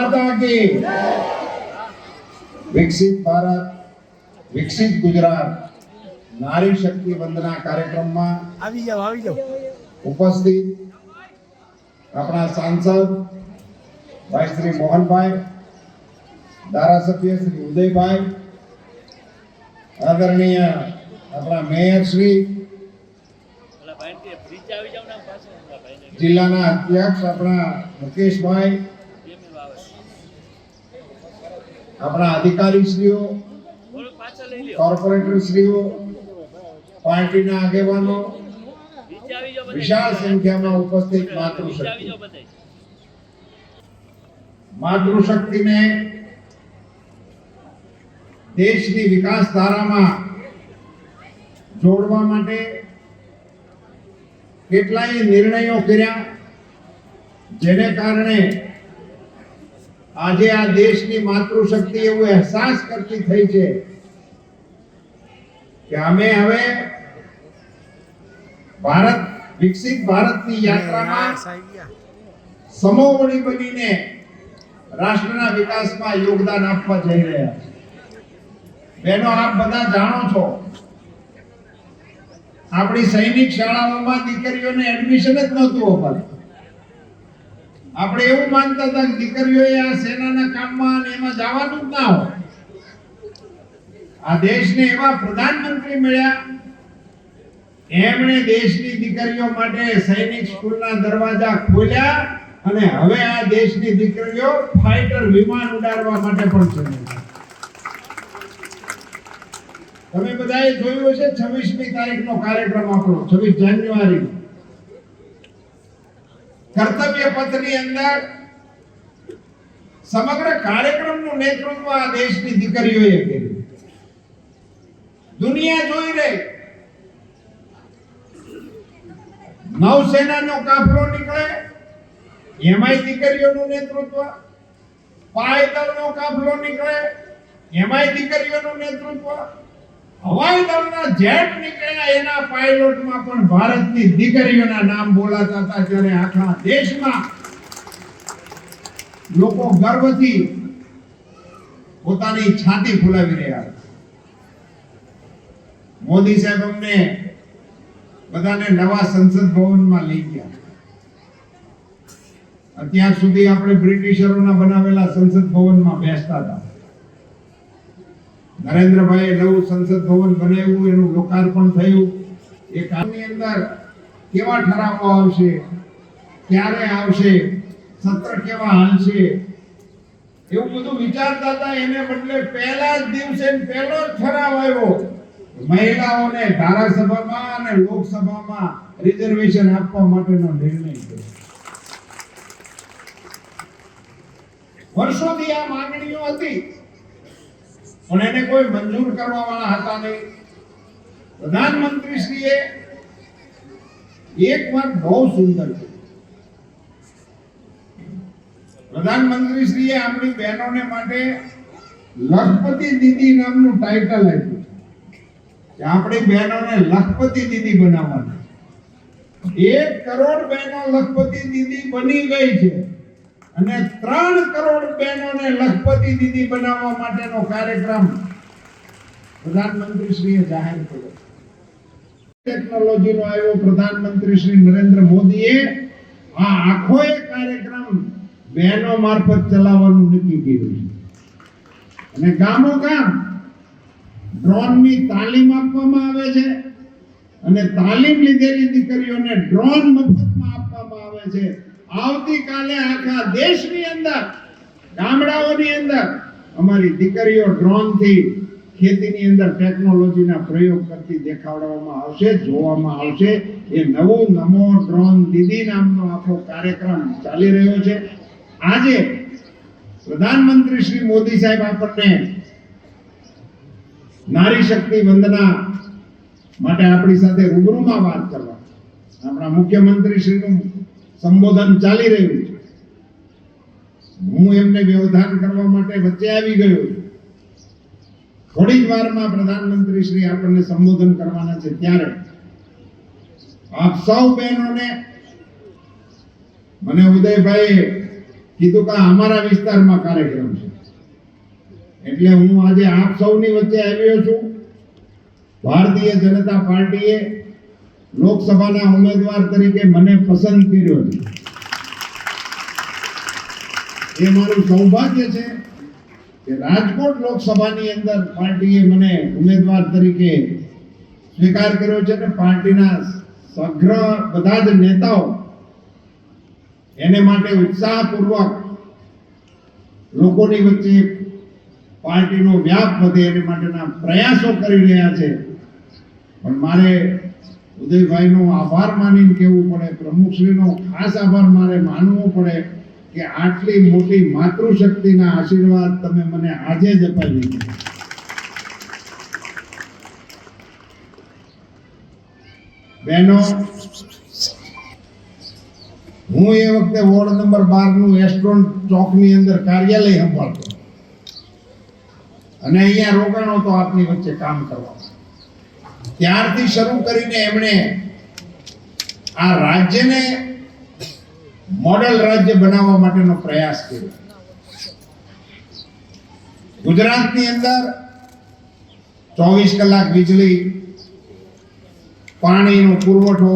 માતા કી વિકસિત ભારત વિકસિત ગુજરાત. નારી શક્તિ વંદના કાર્યક્રમમાં આવી જાવ આવી જાવ ઉપસ્થિત આપણા સાંસદ ભાઈ શ્રી મોહનભાઈ ધારાસભ્ય શ્રી ઉદયભાઈ આદરણીય આપણા મેયર શ્રી જિલ્લાના અધ્યક્ષ આપણા મુકેશભાઈ આપણા અધિકારીશ્રીઓ, કોર્પોરેટરશ્રીઓ, પાર્ટીના આગેવાનો વિશાળ સંખ્યામાં ઉપસ્થિત માતૃશક્તિ. માતૃશક્તિને દેશની વિકાસ ધારામાં જોડવા માટે કેટલાય નિર્ણયો કર્યા, જેને કારણે આજે આ દેશની માતૃશક્તિ એવું અહેસાસ કરતી થઈ છે કે અમે હવે ભારત, વિકસિત ભારતની યાત્રામાં સમોવડી બનીને રાષ્ટ્રના વિકાસમાં યોગદાન આપવા જઈ રહ્યા છે બહેનો આપ બધા જાણો છો, આપણી સૈનિક શાળાઓમાં દીકરીઓને એડમિશન જ નહોતું અપાતું આપણે એવું માનતા હતા કે દીકરીઓએ આ સેનાના કામમાં એમાં જવાનું જ ના હોય. આ દેશને એવા પ્રધાનમંત્રી મળ્યા. એમણે દેશની દીકરીઓ માટે સૈનિક સ્કૂલના દરવાજા ખોલ્યા અને હવે આ દેશની દીકરીઓ ફાઇટર વિમાન ઉડાડવા માટે પણ ચડે તમે બધાએ જોયું હશે 26મી તારીખનો કાર્યક્રમ આપણો 26 જાન્યુઆરી કર્તવ્ય પથની અંદર સમગ્ર કાર્યક્રમનું નેતૃત્વ આ દેશની દીકરીઓએ કર્યું. દુનિયા જોઈ રહી. નૌસેનાનો કાફલો નીકળે, એમાંય દીકરીઓનું નેતૃત્વ. પાયદળનો કાફલો નીકળે, એમાંય દીકરીઓનું નેતૃત્વ. હવાઈ દળના જેટ નીકળ્યા, એના પાયલોટમાં પણ ભારતની દીકરીઓના નામ બોલાતા હતા જ્યારે આખા દેશમાં લોકો ગર્વથી પોતાની છાતી ફુલાવી રહ્યા હતા. મોદી સાહેબ અમને બધાને નવા સંસદ ભવનમાં લઈ ગયા. અત્યાર સુધી આપણે બ્રિટિશરોના બનાવેલા સંસદ ભવનમાં બેસતા હતા. નરેન્દ્રભાઈએ નવું સંસદ ભવન બનાવ્યું, એનું લોકાર્પણ થયું. એ કામની અંદર કેવા ઠરાવો આવશે? ક્યારે આવશે? સત્ર કેવા હાલશે? એવું બધું વિચારતા હતા. એને બદલે પહેલા જ દિવસે પહેલો જ ઠરાવ આવ્યો. મહિલાઓને ધારાસભામાં અને લોકસભામાં રિઝર્વેશન આપવા માટેનો નિર્ણય કર્યો. વર્ષોથી આ માંગણીઓ હતી. પણ એને કોઈ મંજૂર કરવા વાળા હતા નહીં. પ્રધાનમંત્રીશ્રીએ એક વાત બહુ સુંદર છે પ્રધાનમંત્રીશ્રીએ આપણી બહેનોને માટે લખપતિ દીદી નામનું ટાઇટલ આપ્યું કે આપણી બહેનોને લખપતિ દીદી બનાવવાના એક કરોડ બહેનો લખપતિ દીદી બની ગઈ છે. અને ત્રણ કરોડ બહેનોને લખપતિ દીદી બનાવવા માટેનો કાર્યક્રમ પ્રધાનમંત્રી શ્રીએ જાહેર કર્યો. ટેકનોલોજીનો આવ્યો પ્રધાનમંત્રી શ્રી નરેન્દ્ર મોદીએ આ આખો એ કાર્યક્રમ બહેનો મારફત ચલાવવાનું નક્કી કર્યું છે. અને ગામો ગામ ડ્રોનની તાલીમ આપવામાં આવે છે અને તાલીમ લીધેલી દીકરીઓને ડ્રોન મફતમાં આપવામાં આવે છે. આવતીકાલે આખા દેશની અંદર, ગામડાઓની અંદર, અમારી દીકરીઓ ડ્રોનથી ખેતીની અંદર ટેકનોલોજીના પ્રયોગ કરતી દેખાડવામાં આવશે, જોવામાં આવશે. એ નવું નમો ડ્રોન દીદી નામનો આખો કાર્યક્રમ ચાલી રહ્યો છે. આજે પ્રધાનમંત્રી શ્રી મોદી સાહેબ આપણને નારી શક્તિ વંદના માટે આપણી સાથે રૂબરૂમાં વાત કરવા. આપણા મુખ્યમંત્રી શ્રીનું સંબોધન ચાલી રહ્યું છે. હું એમને વ્યવધાન કરવા માટે વચ્ચે આવી ગયો છું. થોડી જ વારમાં પ્રધાનમંત્રી શ્રી આપણને સંબોધન કરવાના છે ત્યારે આપ સૌ બહેનોને મને ઉદયભાઈ કીધું કે અમારા વિસ્તારમાં કાર્યક્રમ છે. એટલે હું આજે આપ સૌની વચ્ચે આવ્યો છું. ભારતીય જનતા પાર્ટીએ લોકસભાના ઉમેદવાર તરીકે મને પસંદ કર્યો છે. એ મારું સૌભાગ્ય છે કે રાજકોટ લોકસભાની અંદર પાર્ટીએ મને ઉમેદવાર તરીકે સ્વીકાર કર્યો છે અને પાર્ટીના સગ્ર બધા જ નેતાઓ એને માટે ઉત્સાહપૂર્વક લોકોની વચ્ચે પાર્ટીનો વ્યાપ વધે એને માટેના પ્રયાસો કરી રહ્યા છે. પણ મારે ઉદયભાઈનો આભાર માનીને કહેવું પડે, પ્રમુખશ્રીનો ખાસ આભાર મારે માનવો પડે કે આટલી મોટી માતૃશક્તિના આશીર્વાદ તમે મને આજે જ અપાવી. બહેનો, હું એ વખતે વોર્ડ નંબર બારનું એસ્ટ્રોન ચોકની અંદર કાર્યાલય સંભાળતો અને અહીંયા રોકાણો તો આપની વચ્ચે કામ કરવા ત્યારથી શરૂ કરીને એમણે આ રાજ્યને મોડેલ રાજ્ય બનાવવા માટેનો પ્રયાસ કર્યો. ગુજરાતની અંદર ચોવીસ કલાક વીજળી, પાણીનો પુરવઠો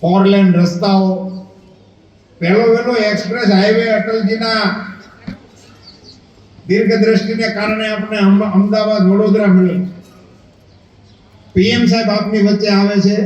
ફોર લેન રસ્તાઓ, પહેલો વહેલો એક્સપ્રેસ હાઈવે અટલજીના દીર્ઘ દ્રષ્ટિને કારણે આપણે અમદાવાદ, વડોદરા મળ્યો પીએમ સાહેબ આપની વચ્ચે આવે છે.